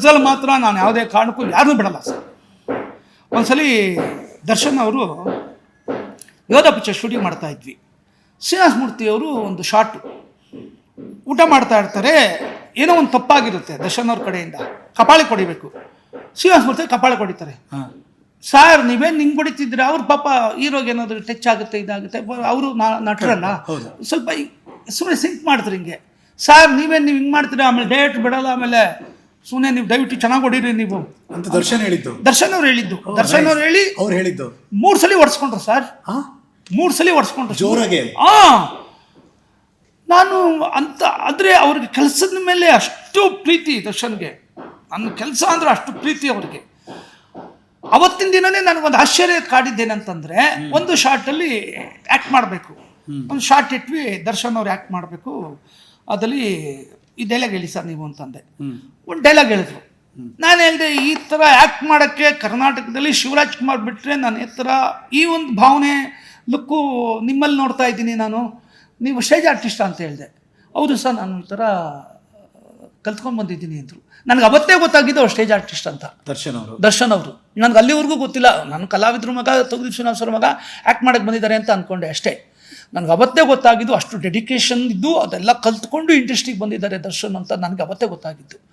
ಕೆಲಸದಲ್ಲಿ ಮಾತ್ರ ನಾನು ಯಾವುದೇ ಕಾರಣಕ್ಕೂ ಯಾರನ್ನೂ ಬಿಡಲ್ಲ ಸರ್. ಒಂದ್ಸಲಿ ದರ್ಶನ್ ಅವರು ಯೋಧ ಪಿಕ್ಚರ್ ಶೂಟಿಂಗ್ ಮಾಡ್ತಾ ಇದ್ವಿ. ಶ್ರೀನಿವಾಸ ಮೂರ್ತಿಯವರು ಒಂದು ಶಾರ್ಟ್ ಊಟ ಮಾಡ್ತಾ ಇರ್ತಾರೆ. ಏನೋ ಒಂದು ತಪ್ಪಾಗಿರುತ್ತೆ ದರ್ಶನ್ ಅವ್ರ ಕಡೆಯಿಂದ. ಕಪಾಳಿ ಕೊಡಿಬೇಕು. ಶ್ರೀನಿವಾಸ ಮೂರ್ತಿ ಕಪಾಳಿ ಕೊಡಿತಾರೆ. ಸಾರ್ ನೀವೇನು ನಿಂಗೆ ಹೊಡಿತಿದ್ರೆ ಅವ್ರ ಪಾಪ ಹೀರೋಗೆ ಏನಾದರೂ ಟಚ್ ಆಗುತ್ತೆ ಇದಾಗುತ್ತೆ. ಅವರು ನಟರಲ್ಲ. ಸ್ವಲ್ಪ ಸುಮ್ಮನೆ ಸಿಂಕ್ ಮಾಡ್ತಾರೆ ಹಿಂಗೆ. ಸರ್ ನೀವೇನು ನೀವು ಹಿಂಗೆ ಮಾಡ್ತೀರಾ? ಆಮೇಲೆ ಡೇಟ್ ಬಿಡಲ್ಲ ಆಮೇಲೆ ಸುಮ್ಮನೆ ನೀವು ದಯವಿಟ್ಟು ಚೆನ್ನಾಗಿ ಹೊಡೀರಿ ನೀವು. ಅಂತ ದರ್ಶನ್ ಹೇಳಿದ್ದು. ದರ್ಶನ್ ಅವ್ರು ಹೇಳಿದ್ದು. ದರ್ಶನ್ ಅವ್ರು ಹೇಳಿ ಅವ್ರು ಹೇಳಿದ್ದು. ಮೂರು ಸಲ ಹೊಡ್ಸ್ಕೊಂಡ್ರು ಸರ್. ಹಾ? ಮೂರು ಸಲ ಹೊಡ್ಸ್ಕೊಂಡ್ರು ಜೋರಾಗೆ. ಆ! ನಾನು ಅಂತ ಆದರೆ ಅವ್ರಿಗೆ ಕೆಲಸದ ಮೇಲೆ ಅಷ್ಟು ಪ್ರೀತಿ ದರ್ಶನ್ಗೆ. ನನ್ನ ಕೆಲಸ ಅಂದ್ರೆ ಅಷ್ಟು ಪ್ರೀತಿ ಅವ್ರಿಗೆ. ಅವತ್ತಿನ ದಿನನೇ ನನಗೊಂದು ಆಶ್ಚರ್ಯ ಕಾಡಿದ್ದೇನಂತಂದ್ರೆ ಒಂದು ಶಾರ್ಟಲ್ಲಿ ಆ್ಯಕ್ಟ್ ಮಾಡಬೇಕು. ಒಂದು ಶಾರ್ಟ್ ಇಟ್ವಿ ದರ್ಶನ್ ಅವ್ರು ಆ್ಯಕ್ಟ್ ಮಾಡಬೇಕು. ಅದಲ್ಲಿ ಈ ಡೈಲಾಗ್ ಹೇಳಿ ಸರ್ ನೀವು ಅಂತಂದೆ. ಒಂದು ಡೈಲಾಗ್ ಹೇಳಿದ್ರು. ನಾನು ಹೇಳಿದೆ ಈ ಥರ ಆ್ಯಕ್ಟ್ ಮಾಡೋಕ್ಕೆ ಕರ್ನಾಟಕದಲ್ಲಿ ಶಿವರಾಜ್ ಕುಮಾರ್ ಬಿಟ್ಟರೆ ನಾನು ಈ ಥರ ಈ ಒಂದು ಭಾವನೆ ಲುಕ್ಕು ನಿಮ್ಮಲ್ಲಿ ನೋಡ್ತಾ ಇದ್ದೀನಿ ನಾನು. ನೀವು ಸ್ಟೇಜ್ ಆರ್ಟಿಸ್ಟ್ ಅಂತ ಹೇಳಿದೆ. ಹೌದು ಸರ್ ನಾನು ಈ ಥರ ಕಲ್ತ್ಕೊಂಡು ಬಂದಿದ್ದೀನಿ ಅಂದರು. ನನಗೆ ಅವತ್ತೇ ಗೊತ್ತಾಗಿದ್ದು ಅವ್ರು ಸ್ಟೇಜ್ ಆರ್ಟಿಸ್ಟ್ ಅಂತ. ದರ್ಶನ್ ಅವರು. ದರ್ಶನ್ ಅವರು. ನನಗೆ ಅಲ್ಲಿವರೆಗೂ ಗೊತ್ತಿಲ್ಲ. ನಾನು ಕಲಾವಿದ್ರ ಮಗ ತಗುದಿ ಶ್ರೀನಿವಾಸರ ಮಗ ಆ್ಯಕ್ಟ್ ಮಾಡೋಕ್ಕೆ ಬಂದಿದ್ದಾರೆ ಅಂತ ಅಂದ್ಕೊಂಡೆ ಅಷ್ಟೇ. ನನಗೆ ಅವತ್ತೇ ಗೊತ್ತಾಗಿದ್ದು ಅಷ್ಟು ಡೆಡಿಕೇಶನ್ ಇದ್ದು ಅದೆಲ್ಲ ಕಲ್ತ್ಕೊಂಡು ಇಂಡಸ್ಟ್ರಿಗೆ ಬಂದಿದ್ದಾರೆ ದರ್ಶನ್ ಅಂತ ನನಗೆ ಅವತ್ತೇ ಗೊತ್ತಾಗಿದ್ದು.